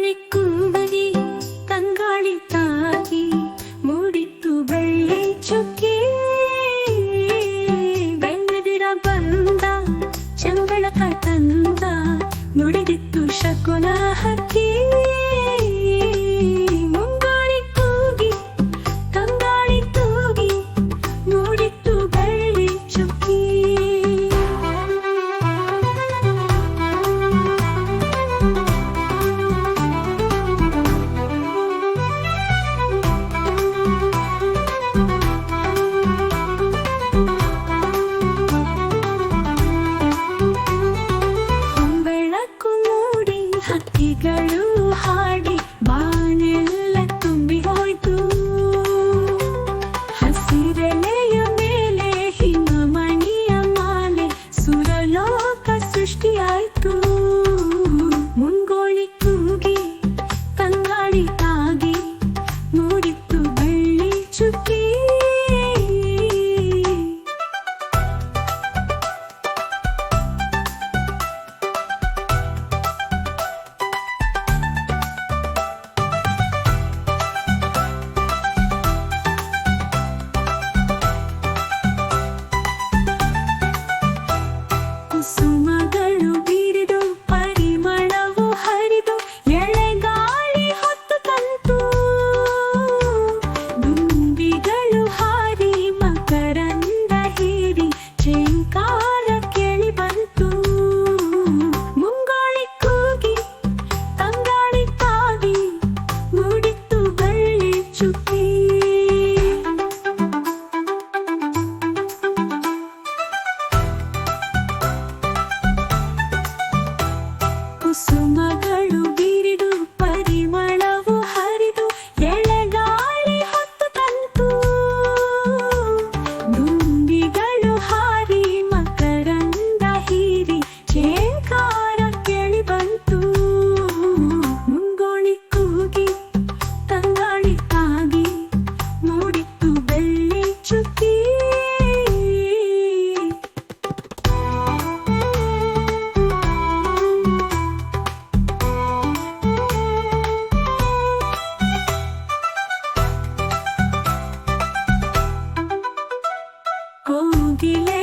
ಮುಂಗಾಳಿ ಕೂಗಿ ತಂಗಾಳಿ ತಾಗಿ ಮೂಡಿತ್ತು ಬೆಳ್ಳಿ ಚುಕ್ಕಿ. ಬೆಳೆದಿರ ಬಂದ ಚಂಗಳಕ ತಂದ ನುಡಿದಿತ್ತು ಶಕುನ ಹಕ್ಕಿ. 我无恋。